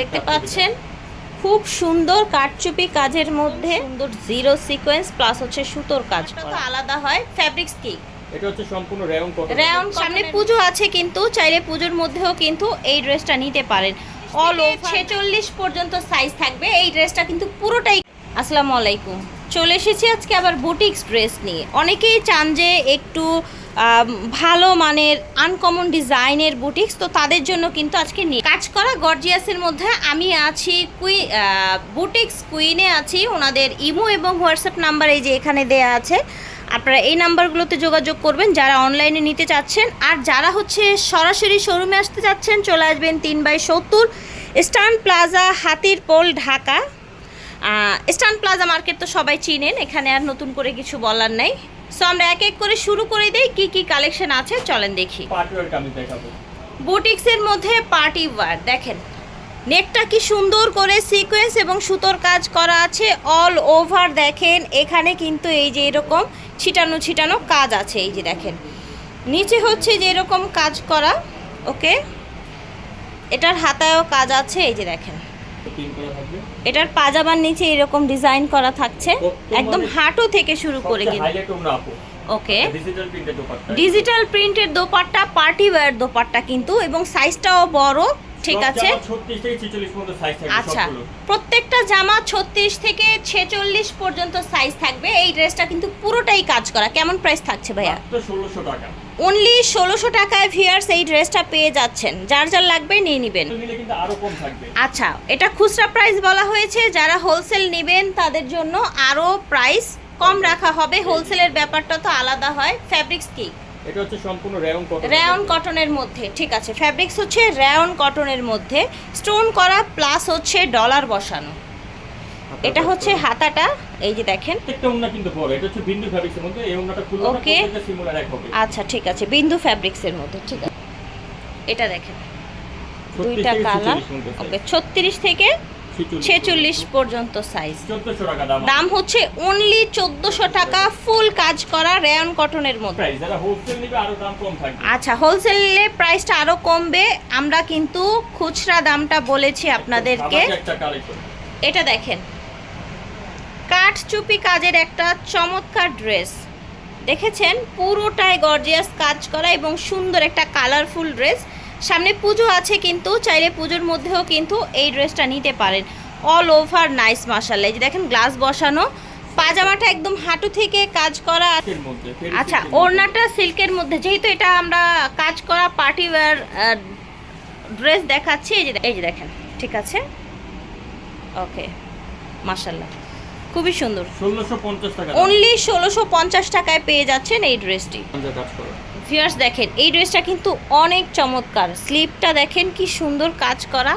দেখতে পাচ্ছেন? খুব সুন্দর কাটচুপি কাজের মধ্যে সুন্দর জিরো সিকোয়েন্স প্লাস হচ্ছে সুতোর কাজ করা। আলাদা হয় ফ্যাব্রিক্স কি? এটা হচ্ছে সম্পূর্ণ রেয়ন কটন রাউন্ড সামনে পুজো আছে কিন্তু চাইলে পুজোর মধ্যেও কিন্তু এই ড্রেসটা নিতে পারেন। অল ছেচল্লিশ পর্যন্ত সাইজ থাকবে এই ড্রেসটা কিন্তু পুরোটাই আসসালামু আলাইকুম। চলে এসেছি আজকে আবার বুটিক্স ড্রেস নিয়ে। অনেকেই চান যে একটু ভালো মানের আনকমন ডিজাইনের বুটিক্স তো তাদের জন্য কিন্তু আজকে নিয়ে কাজ করা গর্জিয়াসের মধ্যে আমি আছি কুই বুটিক্স কুইনে আছি। ওনাদের ইমো এবং হোয়াটসঅ্যাপ নাম্বার এই যে এখানে দেয়া আছে। আপনারা এই নাম্বারগুলোতে যোগাযোগ করবেন, যারা অনলাইনে নিতে চাচ্ছেন। আর যারা হচ্ছে সরাসরি শোরুমে আসতে চাচ্ছেন, চলে আসবেন তিন বাই সত্তর, Eastern Plaza, Hatirpool, Dhaka. Eastern Plaza market তো সবাই চিনেন, এখানে আর নতুন করে কিছু বলার নাই। সো আমরা এক এক করে শুরু করে দিই কি কি কালেকশন আছে চলেন দেখি। বুটিক্সের মধ্যে পার্টি ওয়ার দেখেন। নেকটা কি সুন্দর করে সিকোয়েন্স এবং সুতোর কাজ করা আছে অল ওভার দেখেন। এখানে কিন্তু এই যে এরকম ছিটানো ছিটানো কাজ আছে এই যে দেখেন। নিচে হচ্ছে যে এরকম কাজ করা ওকে এটার হাতায়ও কাজ আছে এই যে দেখেন। এটার পাজামার নিচে এরকম ডিজাইন করা থাকছে। একদম হাঁটু থেকে শুরু করে কিন্তু। ওকে ডিজিটাল প্রিন্টের দোপাট্টা। ডিজিটাল প্রিন্টের দোপাট্টা পার্টি ওয়্যার দোপাট্টা কিন্তু এবং সাইজটাও বড়। ঠিক আছে? 36 থেকে 46 পর্যন্ত সাইজ থাকবে আচ্ছা। প্রত্যেকটা জামা ছত্রিশ থেকে ছেচল্লিশ পর্যন্ত সাইজ থাকবে। এই ড্রেসটা কিন্তু পুরোটাই কাজ করা। কেমন প্রাইস থাকছে ভাইয়া? 1600 টাকা। অনলি ষোলোশো টাকায় ভিয়ার্স এই ড্রেসটা পেয়ে যাচ্ছেন। যার যার লাগবে নিয়ে নেবেন। আচ্ছা এটা খুচরা প্রাইস বলা হয়েছে। যারা হোলসেল নেবেন তাদের জন্য আরও প্রাইস কম রাখা হবে। হোলসেলের ব্যাপারটা তো আলাদা হয়। ফ্যাব্রিক্স কি এটা হচ্ছে সম্পূর্ণ রেয়ন কটন রেয়ন কটনের মধ্যে। ঠিক আছে। ফ্যাব্রিক্স হচ্ছে রেয়ন কটনের মধ্যে স্টোন করা প্লাস হচ্ছে ডলার বসানো। এটা হচ্ছে হাতাটা এই যে দেখেন। প্রত্যেকটা ওন্না কিন্তু বড় এটা হচ্ছে বিন্দু ফ্যাব্রিক্সের মধ্যে এই ওন্নাটা Okay. সিমিলার এক হবে। আচ্ছা ঠিক আছে বিন্দু ফ্যাব্রিক্সের মধ্যে ঠিক আছে। এটা দেখেন দুইটা কালার ওকে ছত্রিশ থেকে 46 ছেচল্লিশ পর্যন্ত। সাইজ দাম হচ্ছে অনলি চোদ্দোশো টাকা ফুল কাজ করা রেয়ন কটনের মধ্যে। আচ্ছা হোলসেলে প্রাইসটা আরও কমবে। আমরা কিন্তু খুচরা দামটা বলেছি আপনাদেরকে। কালেকশন। এটা দেখেন। কাঠ চুপি কাজের একটা চমৎকার ড্রেস দেখেছেন? পুরোটাই গর্জিয়াস কাজ করা এবং সুন্দর একটা কালারফুল ড্রেস সামনে পুজো আছে কিন্তু চাইলে পুজোর মধ্যেও কিন্তু এই ড্রেসটা নিতে পারেন। অল ওভার নাইস মাসাল্লাহ এই যে দেখেন গ্লাস বসানো। পাজামাটা একদম হাঁটু থেকে কাজ করা আচ্ছা। ওড়নাটা সিল্কের মধ্যে। যেহেতু এটা আমরা কাজ করা পার্টি ওয়্যার ড্রেস দেখাচ্ছি এই যে এই যে দেখেন ঠিক আছে? ওকে মাশাল্লাহ খুবই সুন্দর। 1650 টাকা অনলি ষোলোশো পঞ্চাশ টাকায় পেয়ে যাচ্ছেন এই ড্রেসটি কাজ করো। ভিউয়ার্স দেখেন, এই ড্রেসটা কিন্তু অনেক চমৎকার। স্লিপটা দেখেন কি সুন্দর কাজ করা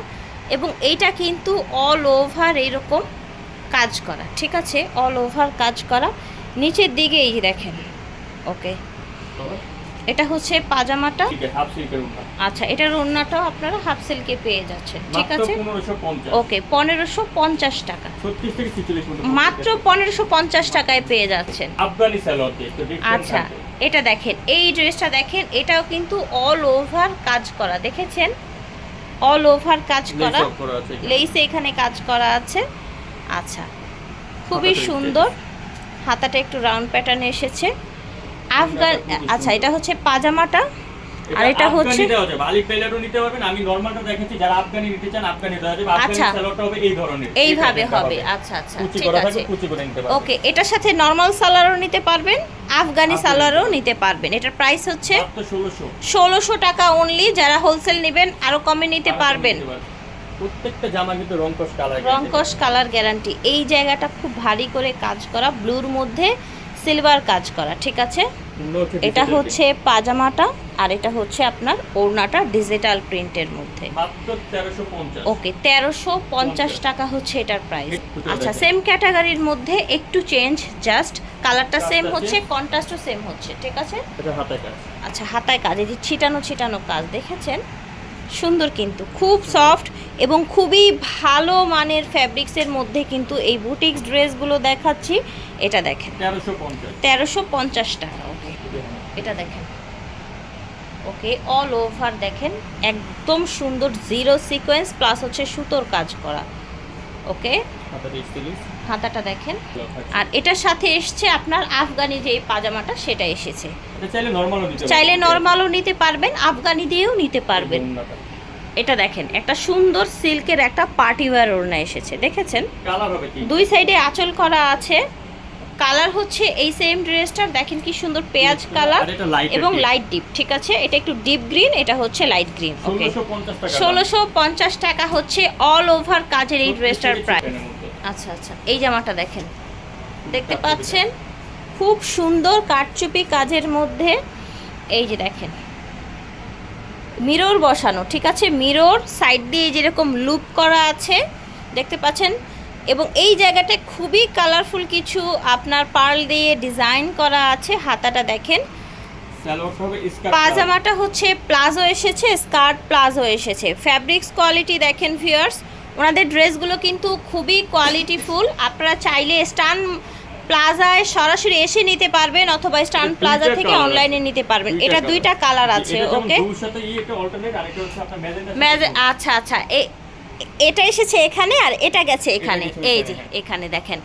এবং এইটা কিন্তু অল ওভার এরকম কাজ করা, ঠিক আছে? অল ওভার কাজ করা। নিচের দিকে এই দেখেন ওকে এটা হচ্ছে পাজামাটা। আচ্ছা এটার ওড়নাটাও আপনারা হাফ সিল্কে পেয়ে যাচ্ছেন ঠিক আছে? 1550 ওকে পনেরোশো পঞ্চাশ টাকা। 36 থেকে 46 পর্যন্ত মাত্র পনেরোশো পঞ্চাশ টাকায় পেয়ে যাচ্ছেন। আচ্ছা এটা দেখেন এই ড্রেসটা দেখেন এটাও কিন্তু অল ওভার কাজ করা দেখেছেন? অল ওভার কাজ করা। লেইসে এখানে। কাজ করা আছে। আচ্ছা খুবই সুন্দর। হাতাটা একটু রাউন্ড প্যাটার্নে এসেছে। আফগান আচ্ছা এটা হচ্ছে পাজামাটা আর এটা হচ্ছে যাবে। নিতে পারবেন। আমি নরমালটা দেখাচ্ছি। যারা আফগানি নিতে চান আফগানি দেওয়া যাবে। আফগানি আচ্ছা। সালোয়ারটা হবে এই ধরনের। এইভাবে হবে। আচ্ছা আচ্ছা ঠিক আছে। কুচি করে নিতে পারবেন। ওকে এটার সাথে নর্মাল সালোয়ারও নিতে পারবেন আফগানি সালোয়ারও নিতে পারবেন। এটার প্রাইস হচ্ছে মাত্র 1600 ষোলোশো টাকা অনলি যারা হোলসেল নেবেন আরও কমে নিতে পারবেন। নিতে পারবেন। প্রত্যেকটা জামা কিন্তু রংকশ কালার রংকশ কালার গ্যারান্টি এই জায়গাটা খুব ভারী করে কাজ করা ব্লুর মধ্যে সিলভার কাজ করা ঠিক আছে? এটা হচ্ছে পাজামাটা আর এটা হচ্ছে আপনার ওড়নাটা ডিজিটাল প্রিন্টের মধ্যে। ওকে তেরোশো পঞ্চাশ টাকা হচ্ছে এটার প্রাইস আচ্ছা সেম ক্যাটাগরির মধ্যে একটু চেঞ্জ জাস্ট কালারটা সেম হচ্ছে। কন্ট্রাস্টও সেম হচ্ছে ঠিক আছে? আচ্ছা হাতায় কাজ এই যে ছিটানো ছিটানো কাজ দেখেছেন? সুন্দর কিন্তু খুব সফট এবং খুবই ভালো মানের ফ্যাব্রিক্সের মধ্যে কিন্তু এই বুটিক্স ড্রেসগুলো দেখাচ্ছি। এটা দেখেন। তেরোশো পঞ্চাশ। টাকা এটা দেখেন। ওকে অল ওভার দেখেন একদম সুন্দর জিরো সিকোয়েন্স প্লাস হচ্ছে সুতোর কাজ করা। ওকে? হাতাটা দেখেন। আর এটার সাথে এসছে আপনার আফগানি যে পাজামাটা সেটা এসেছে। চাইলে নরমালও নিতে পারবেন। আফগানি দিয়েও নিতে পারবেন। এটা দেখেন একটা সুন্দর সিল্কের একটা পার্টি ওয়্যার ওড়না এসেছে দেখেছেন? দুই সাইডে আঁচল করা আছে। কালার হচ্ছে এই সেম ড্রেসটার দেখেন কি সুন্দর পেঁয়াজ কালার এবং লাইট ডিপ ঠিক আছে? এটা একটু ডিপ গ্রিন এটা হচ্ছে লাইট গ্রিন ওকে ষোলোশো পঞ্চাশ টাকা হচ্ছে অল ওভার কাজের এই ড্রেসটার প্রাইস আচ্ছা আচ্ছা এই জামাটা দেখেন। দেখতে পাচ্ছেন? খুব সুন্দর কাটচুপি কাজের মধ্যে। এই যে দেখেন। মিরর বসানো ঠিক আছে? মিরর সাইড দিয়ে যেরকম লুপ করা আছে দেখতে পাচ্ছেন? এবং এই জায়গাটা খুবই কালারফুল কিছু আপনার পার্ল দিয়ে ডিজাইন করা আছে হাতাটা দেখেন। পাজামাটা হচ্ছে প্লাজো এসেছে স্কার্ট প্লাজো এসেছে। ফ্যাব্রিক্স কোয়ালিটি দেখেন ভিউয়ার্স ওনাদের ড্রেসগুলো কিন্তু খুবই কোয়ালিটিফুল আপনারা চাইলে স্টান প্লাজায় সরাসরি এসে নিতে পারবেন অথবা স্টান প্লাজা থেকে অনলাইনে নিতে পারবেন। এটা দুইটা কালার আছে ওকে আচ্ছা আচ্ছা। এটা এসেছে এখানে আর এটা গেছে এখানে। এই যে। এখানে। দেখেন।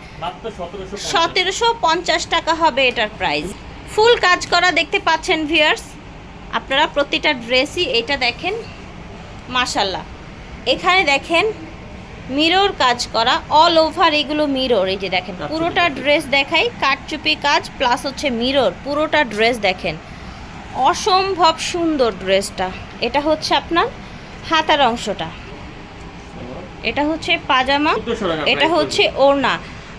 সতেরোশো পঞ্চাশ। টাকা হবে এটার প্রাইস ফুল কাজ করা দেখতে পাচ্ছেন ভিয়ার্স আপনারা প্রতিটা ড্রেসই এটা দেখেন। মাশাল্লাহ এখানে দেখেন মিরর কাজ করা অল ওভার এগুলো মিরর এই যে দেখেন পুরোটা ড্রেস দেখাই কাটচুপি কাজ প্লাস হচ্ছে মিরর পুরোটা ড্রেস দেখেন। অসম্ভব সুন্দর ড্রেসটা এটা হচ্ছে আপনার হাতার অংশটা। এটা হচ্ছে পাজামা এটা হচ্ছে ওড়না।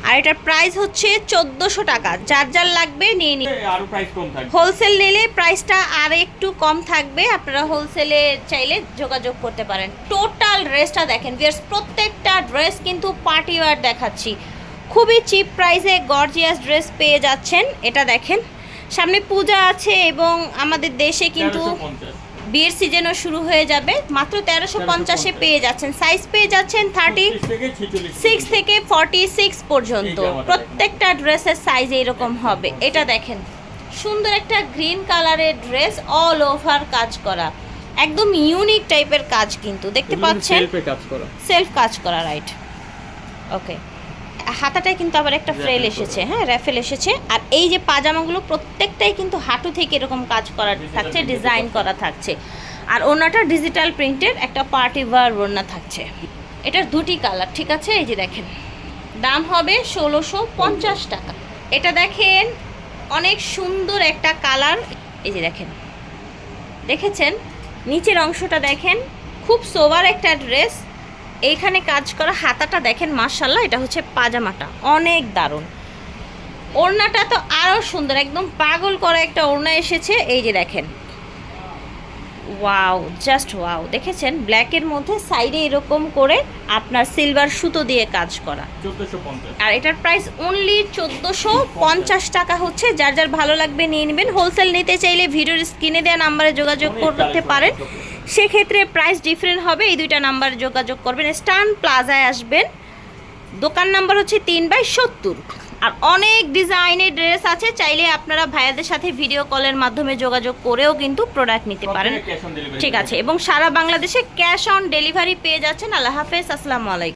আর এটার প্রাইস হচ্ছে চোদ্দোশো টাকা। যার যার লাগবে নিয়ে নিন। হোলসেল নিলে প্রাইসটা আর একটু কম থাকবে। আপনারা হোলসেলে চাইলে যোগাযোগ করতে পারেন। টোটাল ড্রেসটা দেখেন। বিয়ার্স প্রত্যেকটা ড্রেস কিন্তু পার্টি ওয়ার দেখাচ্ছি। খুবই চিপ প্রাইসে গর্জিয়াস ড্রেস পেয়ে যাচ্ছেন। এটা দেখেন। সামনে পূজা আছে এবং আমাদের দেশে কিন্তু 1350 বিয়ের সিজনও শুরু হয়ে যাবে। মাত্র তেরোশো পঞ্চাশে পেয়ে যাচ্ছেন। সাইজ পেয়ে যাচ্ছেন থার্টি 36 থেকে 46 সিক্স থেকে ফর্টি সিক্স পর্যন্ত প্রত্যেকটা ড্রেসের সাইজ এইরকম হবে। এটা দেখেন। সুন্দর একটা গ্রিন কালারের ড্রেস অল ওভার কাজ করা। একদম ইউনিক টাইপের কাজ কিন্তু। দেখতে পাচ্ছেন? সেলফ কাজ করা। রাইট ওকে হাতাটায় কিন্তু আবার একটা ফ্রেল এসেছে হ্যাঁ র্যাফেল এসেছে। আর এই যে পাজামাগুলো প্রত্যেকটাই কিন্তু হাঁটু থেকে এরকম কাজ করা থাকছে ডিজাইন করা থাকছে। আর ওনাটা ডিজিটাল প্রিন্টের একটা পার্টি ওয়ার ওড়না থাকছে। এটার দুটি কালার ঠিক আছে? এই যে দেখেন দাম হবে ষোলোশো পঞ্চাশ টাকা। এটা দেখেন অনেক সুন্দর একটা কালার এই যে দেখেন দেখেছেন? নিচের অংশটা দেখেন খুব সোবার একটা ড্রেস এইখানে কাজ করা হাতাটা দেখেন মার্শাল্লাহ এটা হচ্ছে পাজামাটা। অনেক দারুণ। ওড়নাটা তো আরও সুন্দর একদম পাগল করা একটা ওড়না এসেছে। এই যে দেখেন। Wow just wow. দেখেছেন? ব্ল্যাকের মধ্যে সাইডে এরকম করে আপনার সিলভার সুতো দিয়ে কাজ করা। 1450 আর এটার প্রাইস অনলি চোদ্দোশো পঞ্চাশ টাকা হচ্ছে। যার যার ভালো লাগবে নিয়ে নেবেন। হোলসেল নিতে চাইলে ভিডিওর স্ক্রিনে দেওয়া নাম্বারে যোগাযোগ করতে পারেন। সেক্ষেত্রে প্রাইস ডিফারেন্ট হবে এই দুইটা নাম্বার যোগাযোগ করবেন। স্টান প্লাজায় আসবেন। দোকান নাম্বার হচ্ছে তিন বাই সত্তর। আর অনেক ডিজাইনের ড্রেস আছে চাইলে আপনারা ভাইয়াদের সাথে ভিডিও কলের মাধ্যমে যোগাযোগ করেও কিন্তু প্রোডাক্ট নিতে পারেন। ঠিক আছে এবং সারা বাংলাদেশে ক্যাশ অন ডেলিভারি পেয়ে যাচ্ছেন। আল্লাহ হাফেজ আসসালামু আলাইকুম।